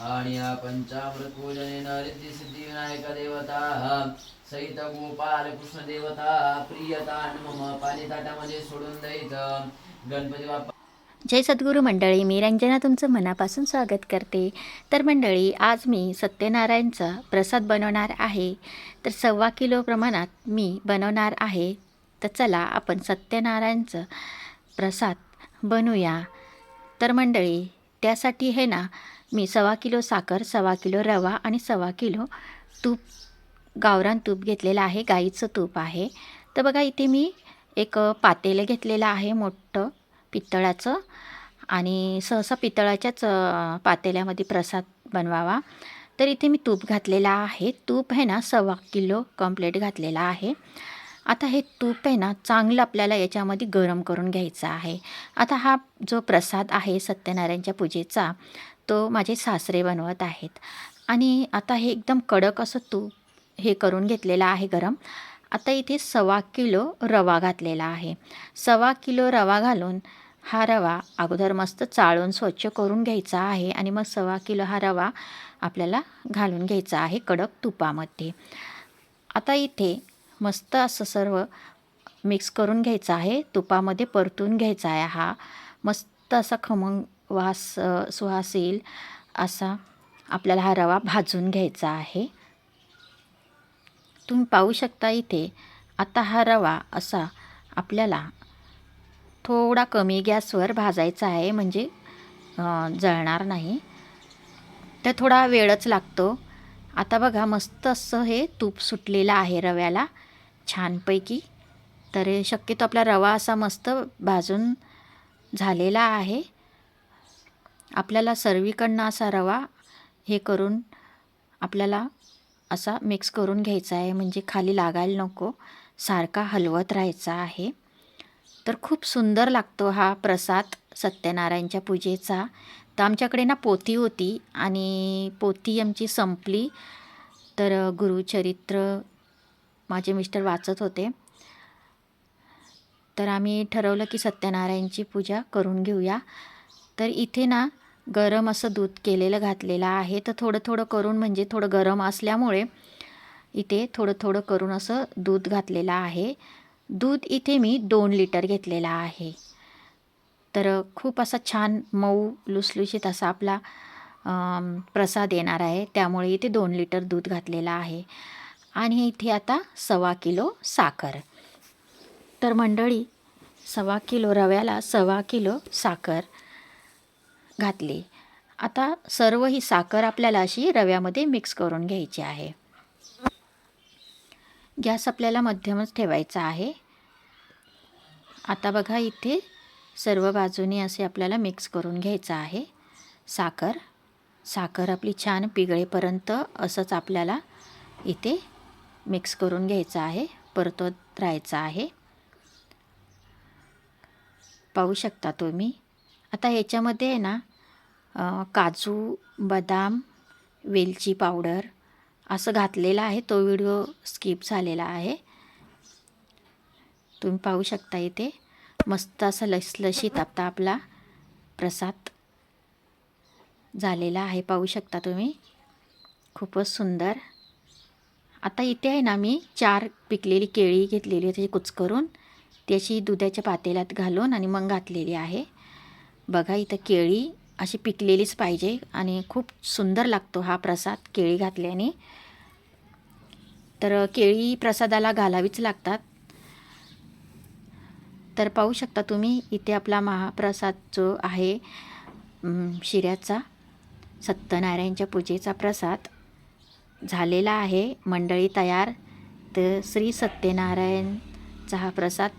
आणि या पंचामृत पूजनेन रिद्धी सिद्धी विनायक देवता सहित गोपाल कृष्ण देवता प्रियता मम पालिताटामध्ये सोडून द्यायचं. गणपती बाप्पा जय सद्गुरू मंडळी मी रंजना तुमचं मनापासून स्वागत करते. तर मंडळी आज मी सत्यनारायणचा प्रसाद बनवणार आहे. तर सव्वा किलो प्रमाणात मी बनवणार आहे. तर चला आपण सत्यनारायणचं प्रसाद बनवूया तर मंडळी त्यासाठी हे ना मी सव्वा किलो साखर सव्वा किलो रवा आणि सव्वा किलो तूप गावरान तूप घेतलेलं आहे गाईचं तूप आहे. तर बघा इथे मी एक पातेलं घेतलेलं आहे मोठं पितळाचं. आणि सहसा पितळाच्याच पातेल्यामध्ये प्रसाद बनवावा. तर इथे मी तूप घातलेलं आहे. तूप आहे ना सव्वा किलो कंप्लीट घातलेला आहे. आता हे तूप आहे ना चांगलं आपल्याला याच्यामध्ये गरम करून घ्यायचं आहे. आता हा जो प्रसाद आहे सत्यनारायणच्या पूजेचा तो माझे सासरे बनवत आहेत. आणि आता हे एकदम कडक असं तूप हे करून घेतलेलं आहे गरम. आता इथे सव्वा किलो रवा घातलेला आहे. सव्वा किलो रवा घालून हा रवा अगोदर मस्त चाळून स्वच्छ करून घ्यायचा आहे आणि मग सव्वा किलो हा रवा आपल्याला घालून घ्यायचा आहे कडक तुपामध्ये. आता इथे मस्त असं सर्व मिक्स करून घ्यायचं आहे. तुपामध्ये परतून घ्यायचा आहे हा. मस्त असा खमंग वास सुहास येईल असा आपल्याला हा रवा भाजून घ्यायचा आहे. तुम्ही पाहू शकता इथे आता हा रवा असा आपल्याला थोडा कमी गॅसवर भाजायचा आहे. म्हणजे जळणार नाही. तर थोडा वेळच लागतो. आता बघा मस्त असं हे तूप सुटलेलं आहे रव्याला. छानपैकी. तर शक्यतो आपला रवा असा मस्त भाजून झालेला आहे. आपल्याला सर्वीकडनं असा रवा हे करून आपल्याला असा मिक्स करून घ्यायचा आहे. म्हणजे खाली लागायला नको. सारखा हलवत राहायचा आहे. तर खूप सुंदर लागतो हा प्रसाद सत्यनारायणच्या पूजेचा. तर आमच्याकडे ना पोथी होती आणि पोथी आमची संपली. तर गुरुचरित्र माझे मिस्टर वाचत होते. तर आम्ही ठरवलं की सत्यनारायणची पूजा करून घेऊया. तर इथे ना गरम असं दूध केलेलं घातलेलं आहे. तर थोडं थोडं करून म्हणजे थोडं गरम असल्यामुळे इथे थोडं थोडं करून असं दूध घातलेलं आहे. दूध इथे मी दोन लिटर घेतलेला आहे. तर खूप असा छान मऊ लुसलुशीत असा आपला प्रसाद येणार आहे. त्यामुळे इथे दोन लिटर दूध घातलेलं आहे. आणि इथे आता सव्वा किलो साखर. तर मंडळी सव्वा किलो रव्याला सव्वा किलो साखर घातली. आता सर्व ही साखर आपल्याला अशी रव्यामध्ये मिक्स करून घ्यायची आहे. गॅस आपल्याला मध्यमच ठेवायचा आहे. आता बघा इथे सर्व बाजूने असे आपल्याला मिक्स करून घ्यायचं आहे साखर. साखर आपली छान पिगळेपर्यंत असंच आपल्याला इथे मिक्स करून घ्यायचं आहे परतवत राहायचं आहे. पाहू शकता तुम्ही. आता ह्याच्यामध्ये आहे ना काजू बदाम वेलची पावडर असं घातलेलं आहे. तो व्हिडिओ स्किप झालेला आहे. तुम्ही पाहू शकता इथे. मस्त असं लसलशीत आता आपला प्रसाद झालेला आहे. पाहू शकता तुम्ही. खूपच सुंदर. आता इथे आहे ना मी चार पिकलेली केळी घेतलेली आहे त्याची कुचकरून त्याची दुधाच्या पातेल्यात घालून आणि मग घातलेली आहे. बघा इथं केळी अशी पिकलेलीच पाहिजे आणि खूप सुंदर लागतो हा प्रसाद केळी घातल्याने. तर केळी प्रसादाला घालावीच लागतात. तर पाहू शकता तुम्ही इथे आपला महाप्रसाद जो आहे शिऱ्याचा सत्यनारायणच्या पूजेचा प्रसाद. झालेला आहे. मंडळी तयार? तर श्री सत्यनारायणचा हा प्रसाद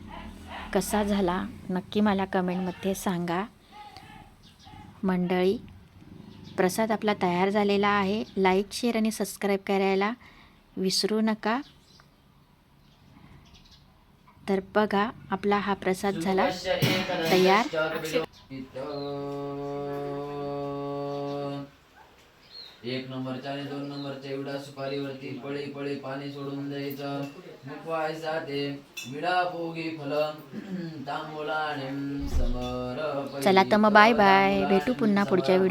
कसा झाला? नक्की मला कमेंटमध्ये सांगा. मंडळी प्रसाद आपला तयार झालेला आहे. लाईक शेअर आणि सबस्क्राईब करायला विसरू नका. तर बघा आपला हा प्रसाद झाला. तयार. एक नंबरच्या आणि दोन नंबरच्या एवढा सुपारीवरती पळी पळी पाणी सोडून द्यायचं. मुकवायचा ते विडा पोगी फल तांबूला समर. चला तर मग बाय बाय. भेटू पुन्हा पुढच्या व्हिडिओ